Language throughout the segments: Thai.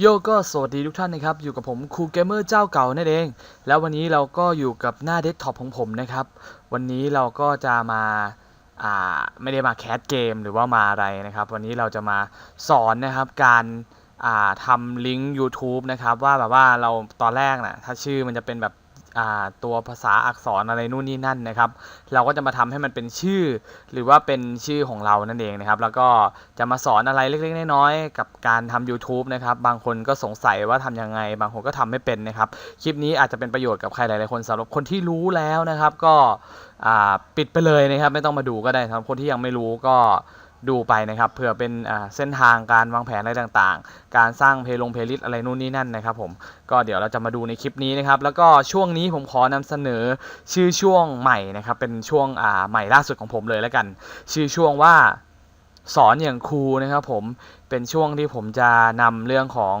โยก็สวัสดีทุกท่านนะครับ อยู่กับผมครูเกมเมอร์เจ้าเก่านั่นเอง แล้ววันนี้เราก็อยู่กับหน้าเดสก์ท็อปของผมนะครับ วันนี้เราก็จะมาอ่าไม่ได้มาแคสเกมหรือว่ามาอะไรนะครับ วันนี้เราจะมาสอนนะครับการอ่าทำลิงก์ YouTube นะครับ ว่าแบบว่าเราตอนแรกนะถ้าชื่อมันจะเป็นแบบ ตัวภาษาอักษรอะไรนู่นนี่นั่นนะครับ เราก็จะมาทำให้มันเป็นชื่อ หรือว่าเป็นชื่อของเรานั่นเองนะครับ แล้วก็จะมาสอนอะไรเล็กๆน้อยๆกับการทำ YouTube นะครับ บางคนก็สงสัยว่าทำยังไง บางคนก็ทำไม่เป็นนะครับ คลิปนี้อาจจะเป็นประโยชน์กับใครหลายๆคนสำหรับคนที่รู้แล้วนะครับ ก็ปิดไปเลยนะครับ ไม่ต้องมาดูก็ได้สำหรับคนที่ยังไม่รู้ก็ ดูไปนะครับเผื่อเป็นเส้นทางการวางแผนอะไรต่างๆ การสร้างเพลงลงเพลย์ลิสอะไรนู่นนี่นั่นนะครับผมก็เดี๋ยวเราจะมาดูในคลิปนี้นะครับแล้วก็ช่วงนี้ผมขอนำเสนอชื่อช่วงใหม่นะครับเป็นช่วงใหม่ล่าสุดของผมเลยแล้วกัน ชื่อช่วงว่า สอนอย่างครูนะครับผมเป็นช่วงที่ผมจะนำเรื่องของ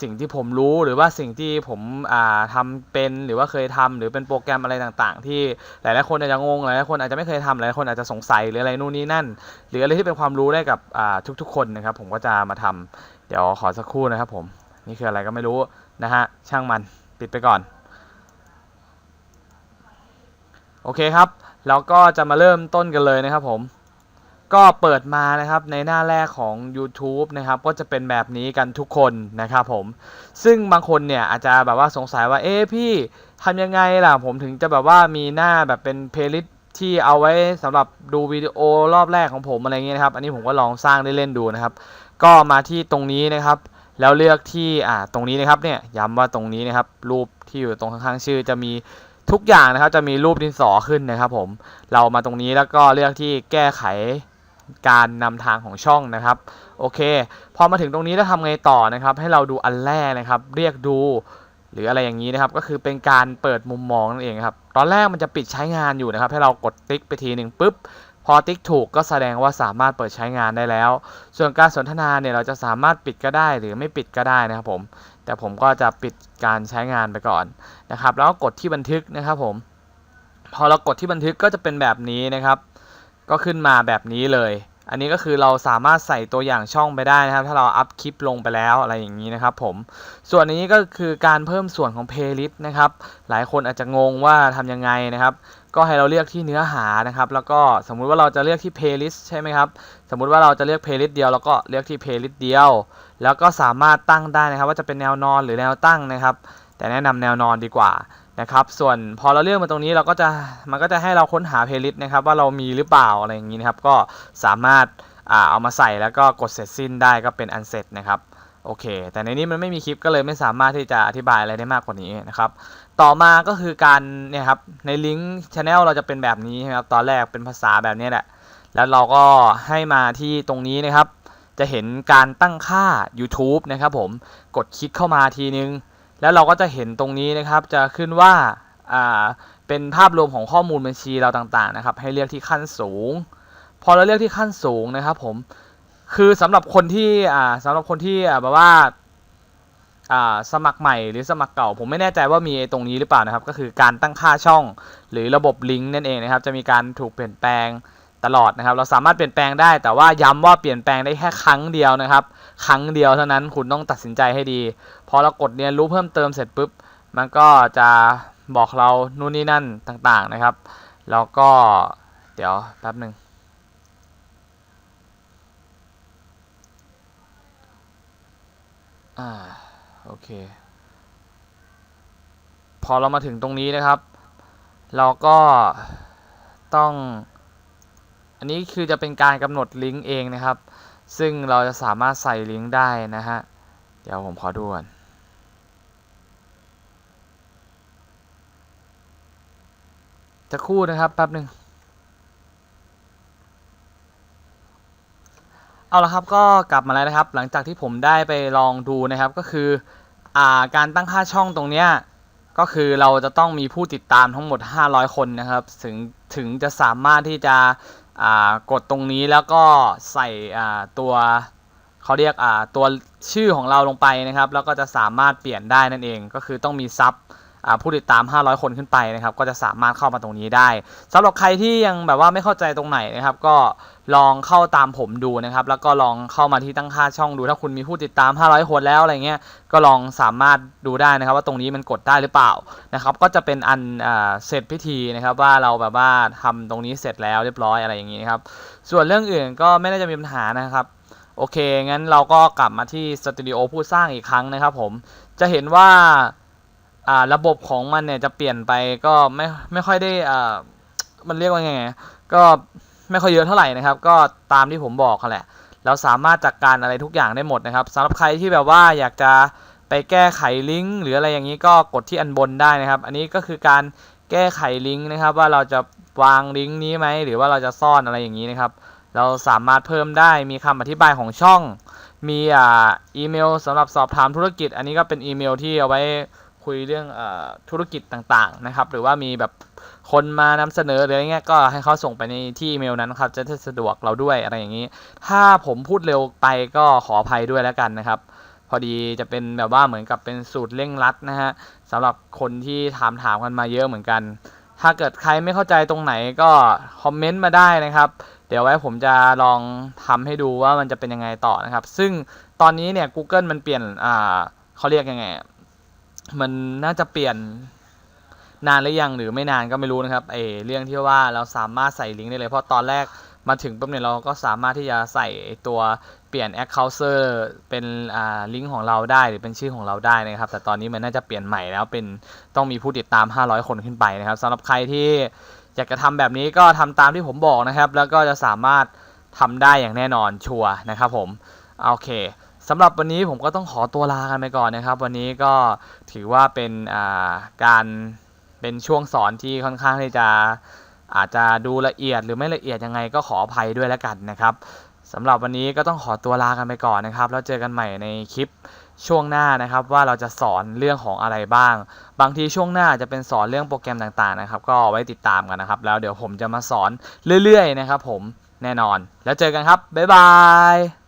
สิ่งที่ผมรู้หรือว่าสิ่งที่ผมอ่าทำเป็นหรือว่าเคยทำหรือเป็นโปรแกรมอะไรต่างๆ ที่หลายๆคนอาจจะงงหลายๆคนอาจจะไม่เคยทำหลายๆคนอาจจะสงสัยหรืออะไรนู่นนี่นั่น หรืออะไรที่เป็นความรู้ได้กับทุกๆ คนนะครับ ผมก็จะมาทำเดี๋ยวขอสักครู่นะครับ ผมนี่คืออะไรก็ไม่รู้นะฮะช่างมันปิดไปก่อนโอเคครับแล้วก็จะมาเริ่มต้นกันเลยนะครับผม ก็เปิดมานะครับในหน้าแรกของ YouTube นะครับก็จะเป็นแบบนี้กันทุกคนนะครับผม ซึ่งบางคนเนี่ยอาจจะแบบว่าสงสัยว่า เอ๊ะพี่ทำยังไงล่ะผมถึงจะแบบว่ามีหน้าแบบเป็นเพลย์ลิสต์ที่เอาไว้สำหรับดูวิดีโอรอบแรกของผมอะไรเงี้ยนะครับ อันนี้ผมก็ลองสร้างได้เล่นดูนะครับ ก็มาที่ตรงนี้นะครับ แล้วเลือกที่อ่าตรงนี้นะครับเนี่ยย้ำว่าตรงนี้นะครับ รูปที่อยู่ตรงข้างๆชื่อจะมีทุกอย่างนะครับ จะมีรูปดินสอขึ้นนะครับ ผมเรามาตรงนี้แล้วก็เลือกที่แก้ไข การนำทางของช่องนะครับโอเค พอมาถึงตรงนี้แล้วทำไงต่อนะครับ ให้เราดูอันแรกนะครับ เรียกดูหรืออะไรอย่างนี้นะครับ ก็คือเป็นการเปิดมุมมองนั่นเองครับ ตอนแรกมันจะปิดใช้งานอยู่นะครับ ให้เรากดติ๊กไปทีหนึ่งปุ๊บ พอติ๊กถูกก็แสดงว่าสามารถเปิดใช้งานได้แล้ว ส่วนการสนทนาเนี่ยเราจะสามารถปิดก็ได้หรือไม่ปิดก็ได้นะครับผม แต่ผมก็จะปิดการใช้งานไปก่อนนะครับ แล้วก็กดที่บันทึกนะครับผม พอเรากดที่บันทึกก็จะเป็นแบบนี้นะครับ ก็ขึ้นมาแบบนี้เลย อันนี้ก็คือเราสามารถใส่ตัวอย่างช่องไปได้นะครับ ถ้าเราอัพคลิปลงไปแล้วอะไรอย่างนี้นะครับผม ส่วนนี้ก็คือการเพิ่มส่วนของเพลย์ลิสต์นะครับ หลายคนอาจจะงงว่าทำยังไงนะครับ ก็ให้เราเลือกที่เนื้อหานะครับ แล้วก็สมมุติว่าเราจะเลือกที่เพลย์ลิสต์ใช่ไหมครับ สมมุติว่าเราจะเลือกเพลย์ลิสต์เดียวเราก็เลือกที่เพลย์ลิสต์เดียว แล้วก็สามารถตั้งได้นะครับ ว่าจะเป็นแนวนอนหรือแนวตั้งนะครับ แต่แนะนำแนวนอนดีกว่า นะครับ ส่วนพอเราเลือกมาตรงนี้เราก็จะมันก็จะให้เราค้นหาเพลย์ลิสต์นะครับว่าเรามีหรือเปล่าอะไรอย่างนี้นะครับ ก็สามารถเอามาใส่แล้วก็กดเสร็จสิ้นได้ก็เป็นอันเสร็จนะครับโอเค แต่ในนี้มันไม่มีคลิปก็เลยไม่สามารถที่จะอธิบายอะไรได้มากกว่านี้นะครับ ต่อมาก็คือการเนี่ยครับในลิงก์ช anel เราจะเป็นแบบนี้นะครับ ตอนแรกเป็นภาษาแบบนี้แหละ แล้วเราก็ให้มาที่ตรงนี้นะครับ จะเห็นการตั้งค่า YouTube นะครับผม กดคลิกเข้ามาทีนึง แล้วเราก็จะเห็นตรงนี้นะครับจะขึ้นว่าเป็นภาพรวมของข้อมูลบัญชีเราต่างๆนะครับ ให้เลือกที่ขั้นสูง พอเราเลือกที่ขั้นสูงนะครับผมคือสำหรับคนที่อ่าสำหรับคนที่แบบว่าสมัครใหม่หรือสมัครเก่า ผมไม่แน่ใจว่ามีตรงนี้หรือเปล่านะครับ ก็คือการตั้งค่าช่องหรือระบบลิงก์นั่นเองนะครับ จะมีการถูกเปลี่ยนแปลง ตลอดนะครับ เราสามารถเปลี่ยนแปลงได้ แต่ว่าย้ำว่าเปลี่ยนแปลงได้แค่ครั้งเดียวนะครับ ครั้งเดียวเท่านั้นคุณต้องตัดสินใจให้ดี พอเรากดเรียนรู้เพิ่มเติมเสร็จปุ๊บ มันก็จะบอกเรานู่นนี่นั่นต่างๆนะครับ แล้วก็เดี๋ยวแป๊บหนึ่งอ่าโอเค พอเรามาถึงตรงนี้นะครับ เราก็ต้อง อันนี้คือจะเป็นการกำหนดลิงก์เองนะครับ ซึ่งเราจะสามารถใส่ลิงก์ได้นะฮะ เดี๋ยวผมขอดูก่อนจะคู่นะครับแป๊บหนึ่งเอาละครับก็กลับมาแล้วนะครับ หลังจากที่ผมได้ไปลองดูนะครับก็คืออ่าการตั้งค่าช่องตรงเนี้ยก็คือเราจะต้องมีผู้ติดตามทั้งหมด 500 คนนะครับ ถึงถึงจะสามารถที่จะ กดตรงนี้แล้วก็ใส่ตัวเขาเรียกตัวชื่อของเราลงไปนะครับ แล้วก็จะสามารถเปลี่ยนได้นั่นเองก็คือต้องมีซับ ผู้ติดตาม 500 คนขึ้นไปนะครับ ก็จะสามารถเข้ามาตรงนี้ได้สำหรับใครที่ยังแบบว่าไม่เข้าใจตรงไหนนะครับ ก็ลองเข้าตามผมดูนะครับ แล้วก็ลองเข้ามาที่ตั้งค่าช่องดู ถ้าคุณมีผู้ติดตาม 500 คนแล้วอะไรเงี้ย ก็ลองสามารถดูได้นะครับ ว่าตรงนี้มันกดได้หรือเปล่านะครับ ก็จะเป็นอันอเสร็จพิธีนะครับ ว่าเราแบบว่าทำตรงนี้เสร็จแล้วเรียบร้อยอะไรอย่างนี้ครับ ส่วนเรื่องอื่นก็ไม่น่าจะมีปัญหานะครับโอเค งั้นเราก็กลับมาที่สตูดิโอผู้สร้างอีกครั้งนะครับผม จะเห็นว่า อ่าระบบของมันเนี่ยจะเปลี่ยนไปก็ไม่ไม่ค่อยได้อ่ามันเรียกว่าไงก็ไม่ค่อยเยอะเท่าไหร่นะครับ ก็ตามที่ผมบอกเขาแหละเราสามารถจัดการอะไรทุกอย่างได้หมดนะครับสำหรับใครที่แบบว่าอยากจะไปแก้ไขลิงก์หรืออะไรอย่างนี้ก็กดที่อันบนได้นะครับ อันนี้ก็คือการแก้ไขลิงก์นะครับ ว่าเราจะวางลิงก์นี้ไหมหรือว่าเราจะซ่อนอะไรอย่างนี้นะครับ เราสามารถเพิ่มได้มีคำอธิบายของช่อง มีอ่าอีเมลสำหรับสอบถามธุรกิจ อันนี้ก็เป็นอีเมลที่เอาไว้ คุยเรื่องอธุรกิจต่างๆนะครับ หรือว่ามีแบบคนมานำเสนอหรืออะไรเงี้ยก็ให้เขาส่งไปในที่อีเมลนั้นครับ จะสะดวกเราด้วยอะไรอย่างนี้ ถ้าผมพูดเร็วไปก็ขออภัยด้วยแล้วกันนะครับ พอดีจะเป็นแบบว่าเหมือนกับเป็นสูตรเร่งรัดนะฮะสำหรับคนที่ถามถามกันมาเยอะเหมือนกัน ถ้าเกิดใครไม่เข้าใจตรงไหนก็คอมเมนต์มาได้นะครับ เดี๋ยวไว้ผมจะลองทำให้ดูว่ามันจะเป็นยังไงต่อนะครับ ซึ่งตอนนี้เนี่ย Google มันเปลี่ยนอ่าเขาเรียกยังไง มันน่าจะเปลี่ยนนานหรือยังหรือไม่นานก็ไม่รู้นะครับเอเรื่องที่ว่าเราสามารถใส่ลิงก์ได้เลย เพราะตอนแรกมาถึงปุ๊บเนี่ยเราก็สามารถที่จะใส่ตัวเปลี่ยน Account เป็นอ่าลิงก์ของเราได้หรือเป็นชื่อของเราได้นะครับ แต่ตอนนี้มันน่าจะเปลี่ยนใหม่แล้วเป็นต้องมีผู้ติดตาม 500 คนขึ้นไปนะครับสำหรับใครที่อยากจะทำแบบนี้ก็ทำตามที่ผมบอกนะครับ แล้วก็จะสามารถทำได้อย่างแน่นอนชัวร์นะครับผมโอเค สำหรับวันนี้ผมก็ต้องขอตัวลากันไปก่อนนะครับ วันนี้ก็ถือว่าเป็นาการเป็นช่วงสอนที่ค่อนข้างที่จะอาจจะดูละเอียดหรือไม่ละเอียดยังไงก็ขออภัยด้วยแล้วกันนะครับสำหรับวันนี้ก็ต้องขอตัวลากันไปก่อนนะครับ แล้วเจอกันใหม่ในคลิปช่วงหน้านะครับ ว่าเราจะสอนเรื่องของอะไรบ้าง บางทีช่วงหน้าจะเป็นสอนเรื่องโปรแกรมต่างๆนะครับ ก็ไว้ติดตามกันนะครับ แล้วเดี๋ยวผมจะมาสอนเรื่อยๆนะครับ ผมแน่นอน แล้วเจอกันครับบ๊ายบาย